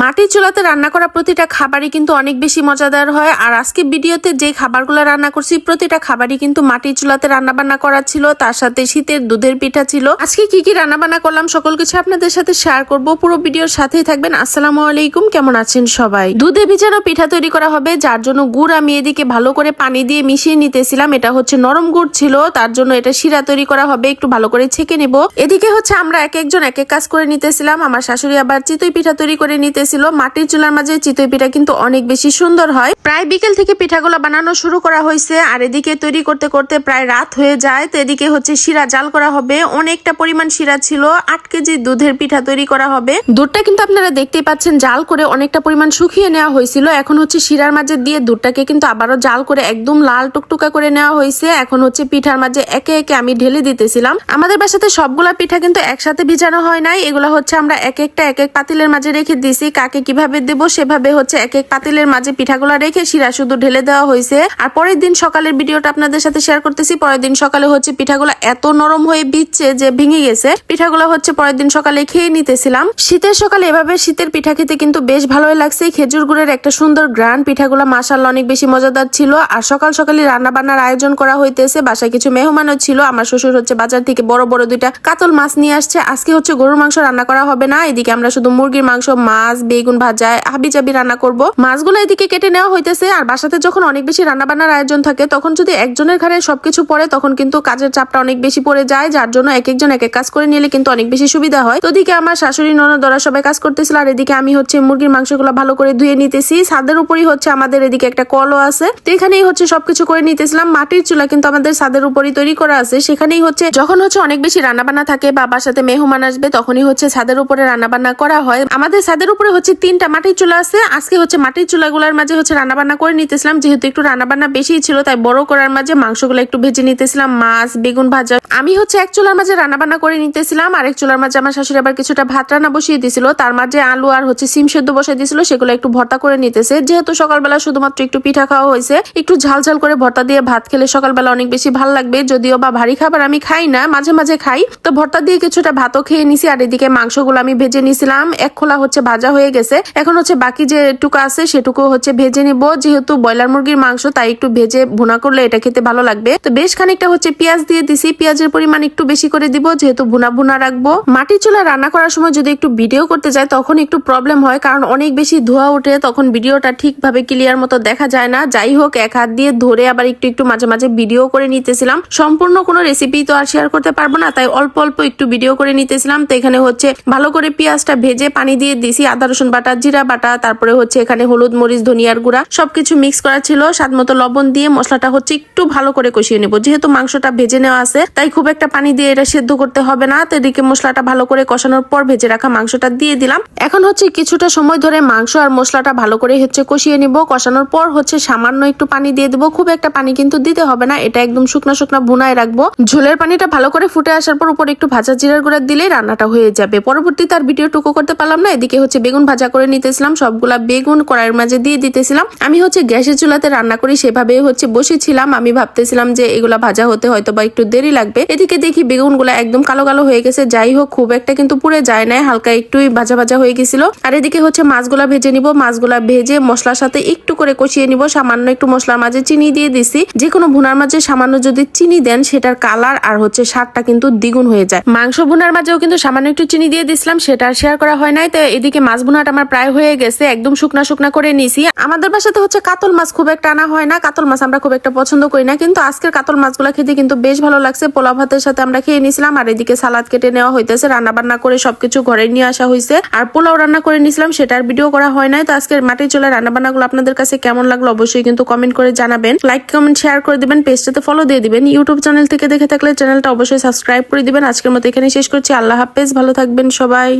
মাটির চুলাতে রান্না করা প্রতিটা খাবারই কিন্তু অনেক বেশি মজাদার হয়। আর আজকে ভিডিওতে যে খাবারগুলো রান্না করছি, প্রতিটা খাবারই কিন্তু মাটির চুলাতে রান্না বান্না করা ছিল, তার সাথে শীতের দুধের পিঠা ছিল। আজকে কি কি রান্না বান্না করলাম সকল কিছু আপনাদের সাথে শেয়ার করব। পুরো ভিডিওর সাথেই থাকবেন। আসসালামু আলাইকুম, কেমন আছেন সবাই? দুধে ভিজানো পিঠা তৈরি করা হবে, যার জন্য গুড় আমি এদিকে ভালো করে পানি দিয়ে মিশিয়ে নিতেছিলাম। এটা হচ্ছে নরম গুড় ছিল, তার জন্য এটা শিরা তৈরি করা হবে, একটু ভালো করে ছেঁকে নেব। এদিকে হচ্ছে আমরা এক একজন এক এক কাজ করে নিতেছিলাম। আমার শাশুড়ি আবার চিতই পিঠা তৈরি করে নিতেছিল মাটির চুলার মাঝে চিতই পিঠা কিন্তু অনেক বেশি সুন্দর হয়। প্রায় বিকেল থেকে পিঠাগুলো বানানো শুরু করা হয়েছে, আর এদিকে তৈরি করতে করতে প্রায় রাত হয়ে যায়। তো এদিকে হচ্ছে শিরা জাল করা হবে, অনেকটা পরিমাণ শিরা ছিল, আট কেজি দুধের পিঠা তৈরি করা হবে। দুধটা কিন্তু আপনারা দেখতেই পাচ্ছেন, জাল করে অনেকটা পরিমাণ শুকিয়ে নেওয়া হয়েছিল। এখন হচ্ছে শিরার মাঝে দিয়ে দুধটাকে কিন্তু আবারও জাল করে একদম লাল টুকটুকা করে নেওয়া হয়েছে। এখন হচ্ছে পিঠার মাঝে একে একে আমি ঢেলে দিতেছিলাম। আমাদের বাসাতে সবগুলা পিঠা কিন্তু একসাথে ভিজানো হয় নাই, এগুলো হচ্ছে আমরা এক একটা এক এক পাতিলের মাঝে রেখে দিছি কাকে কীভাবে দেব সেভাবে হচ্ছে এক এক পাতিলের মাঝে পিঠাগুলো রেখে শিরা শুধু ঢেলে দেওয়া হয়েছে। আর পরের দিন সকালের ভিডিওটা আপনাদের সাথে শেয়ার করতেছি। পরের দিন সকালে হচ্ছে পিঠাগুলো এত নরম হয়ে বিচ্ছে যে ভেঙে গেছে। পিঠাগুলো হচ্ছে পরের দিন সকালে খেয়ে নিতেছিলাম। শীতের সকালে এভাবে শীতের পিঠা খেতে কিন্তু বেশ ভালোই লাগছে। খেজুর গুড়ের একটা সুন্দর গ্রান পিঠাগুলো মাসাল অনেক বেশি মজাদার ছিল। আর সকাল সকালে রান্না বান্নার আয়োজন করা হইতেছে। বাসায় কিছু মেহমানও ছিল। আমার শ্বশুর হচ্ছে বাজার থেকে বড় বড় দুইটা কাতল মাছ নিয়ে আসছে। আজকে হচ্ছে গরুর মাংস রান্না করা হবে না। এদিকে আমরা শুধু মুরগির মাংস, মাছ বেগুন ভাজা হাবি জাবি রান্না করব। মাছগুলো এদিকে কেটে নেওয়া হইতেছে, আর বাসাতে যখন অনেক বেশি রান্না বান্নার আয়োজন থাকে, তখন যদি একজনের ঘরে সবকিছু পড়ে, তখন কিন্তু কাজের চাপটা অনেক বেশি পড়ে যায়, যার জন্য এক একজন এক এক কাজ করে নিলে কিন্তু অনেক বেশি সুবিধা হয়। তো ওদিকে আমার শাশুড়ি ননদরা সবাই কাজ করতেছিল, আর এদিকে আমি হচ্ছে মুরগির মাংসগুলো ভালো করে ধুয়ে নিতেছি। ছাদের উপরই হচ্ছে আমাদের এদিকে একটা কলও আছে। তো এখানেই হচ্ছে সবকিছু করে নিতেছিলাম। মাটির চুলা কিন্তু আমাদের ছাদের উপরই তৈরি করা আছে। সেখানেই হচ্ছে যখন হচ্ছে অনেক বেশি রান্নাবান্না থাকে বা বাসাতে মেহমান আসবে, তখনই হচ্ছে ছাদের উপরে রান্নাবান্না করা হয়। আমাদের ছাদের উপরে হচ্ছে তিনটা মাটির চুলা আছে। আজকে হচ্ছে মাটির চুলাগুলোর মাঝে হচ্ছে রান্নাবান্না করে নিতেছিলাম। যেহেতু একটু রান্নাবান্না বেশি ছিল, তাই বড় করার মাঝে মাংসগুলো একটু ভেজে নিতেছিলাম, মাছ, বেগুন ভাজা। আমি হচ্ছে এক চুলার মাঝে রান্নাবান্না করে নিতেছিলাম, আর এক চুলার মাঝে আমার শাশুড়ি আবার কিছুটা ভাত রান্না বসিয়ে দিছিল। তার মাঝে আলু আর হচ্ছে সিম সেদ্ধ বসিয়ে দিছিল, সেগুলো একটু ভর্তা করে নিতেছে। যেহেতু সকালবেলা শুধুমাত্র একটু পিঠা খাওয়া হয়েছে, একটু ঝাল ঝাল করে ভর্তা দিয়ে ভাত খেলে সকালবেলা অনেক বেশি ভালো লাগবে। যদিও বা ভারী খাবার আমি খাই না, মাঝে মাঝে খাই। তো ভর্তা দিয়ে কিছুটা ভাতও খেয়ে নিছি, আর এদিকে মাংসগুলো আমি ভেজে নিছিলাম। এক খোলা হচ্ছে ভাজা হয়ে গেছে। এখন হচ্ছে বাকি যে টুকু আছে সেটুকু হচ্ছে ভেজে নিব। যেহেতু ব্রয়লার মুরগির মাংস, তাই একটু ভেজে ভুনা করলে এটা খেতে ভালো লাগবে। তো বেশ খানিকটা হচ্ছে পেঁয়াজ দিয়ে দিছি। পেঁয়াজের পরিমাণ একটু বেশি করে দিব, যেহেতু ভুনা ভুনা রাখব। মাটির চুলা রান্না করার সময় যদি একটু ভিডিও করতে যায় তখন একটু প্রবলেম হয়, কারণ অনেক বেশি ধোয়া ওঠে, তখন ভিডিওটা ঠিকভাবে ক্লিয়ার মতো দেখা যায় না। যাই হোক, এক হাত দিয়ে ধরে আবার একটু একটু মাঝে মাঝে ভিডিও করে নিতেছিলাম। সম্পূর্ণ কোনো রেসিপি তো আর শেয়ার করতে পারব না, তাই অল্প অল্প একটু ভিডিও করে নিতেছিলাম। তো এখানে হচ্ছে ভালো করে পেঁয়াজটা ভেজে পানি দিয়ে দিছি আদা, রসুন বাটা, জিরা বাটা, তারপরে হচ্ছে এখানে হলুদ, মরিচ, ধনিয়ার গুঁড়া, সবকিছু মিক্স করা ছিল। স্বাদ মতো লবণ দিয়ে মশলাটা হচ্ছে একটু ভালো করে কষিয়ে নেব। যেহেতু মাংসটা ভেজে নেওয়া আছে, তাই খুব একটা পানি দিয়ে এটা সেদ্ধ করতে হবে না। তো এদিকে মশলাটা ভালো করে কষানোর পর ভেজে রাখা মাংসটা দিয়ে দিলাম। এখন হচ্ছে কিছুটা সময় ধরে মাংস আর মশলাটা ভালো করে হচ্ছে কষিয়ে নিব। কষানোর পর হচ্ছে সামান্য একটু পানি দিয়ে দেবো। খুব একটা পানি কিন্তু দিতে হবে না। এটা একদম শুকনা শুকনা ভুনায় রাখব। ঝোলের পানিটা ভালো করে ফুটে আসার পর উপর একটু ভাজা জিরার গুঁড়া দিলেই রান্নাটা হয়ে যাবে। পরবর্তী তার ভিডিও টুকু করতে পারলাম না। এদিকে হচ্ছে বেগুন ভাজা করে নিতেছিলাম, সবগুলা বেগুন কড়াইয়ের মাঝে দিয়ে দিতেছিলাম। আমি হচ্ছে গ্যাসের চুলাতে রান্না করি সেভাবে হচ্ছে বসেছিলাম। আমি ভাবতেছিলাম যে এগুলা ভাজা হতে হয়তো বা একটু দেরি লাগবে। এদিকে দেখি বেগুনগুলা একদম কালো কালো হয়ে গেছে। যাই হোক, খুব একটা কিন্তু পুড়ে যায় না হালকা একটুই ভাজা ভাজা হয়ে গেছিল। আর এদিকে হচ্ছে মাছগুলা ভেজে নিব। মাছগুলা ভেজে মশলার সাথে একটু করে কষিয়ে নিব। সামান্য একটু মশলার মাঝে চিনি দিয়ে দিছি। যে কোনো ভুনার মাঝে সামান্য যদি চিনি দেন, সেটার কালার আর হচ্ছে স্বাদটা কিন্তু দ্বিগুণ হয়ে যায়। মাংস ভুনার মাঝেও কিন্তু সামান্য একটু চিনি দিয়ে দিছিলাম, সেটা শেয়ার করা হয় নাই। তো এদিকে মাছ ভুনাটা আমার প্রায় হয়ে গেছে, একদম শুকনা শুকনা করে নিছি। আমাদের বাসাতে হচ্ছে কাতল মাছ খুব একটা আনা হয় না, কাতল মাছ আমরা খুব একটা পছন্দ করি না, কিন্তু আজকের কাতল মাছগুলো খেতে কিন্তু বেশ ভালো লাগছে। পোলাও ভাতের সাথে আমরা খেয়ে নিছিলাম, আর এদিকে সালাদ কেটে নেওয়া হইতেছে রান্না বান্না করে সবকিছু ঘরে নিয়ে আসা হয়েছে আর পোলাও রান্না করে নিছিলাম সেটার ভিডিও করা হয় নাই, তো আজকের মাটির চলে রান্না বান্নাগুলো আপনাদের কাছে কেমন লাগল অবশ্যই কিন্তু কমেন্ট করে জানাবেন। লাইক কমেন্ট শেয়ার করে দিবেন, পেজটাতে ফলো দিয়ে দিবেন। ইউটিউব চ্যানেল থেকে দেখে থাকলে চ্যানেলটা অবশ্যই সাবস্ক্রাইব করে দিবেন। আজকের মতো এখানে শেষ করছি। আল্লাহ হাফেজ, ভালো থাকবেন সবাই।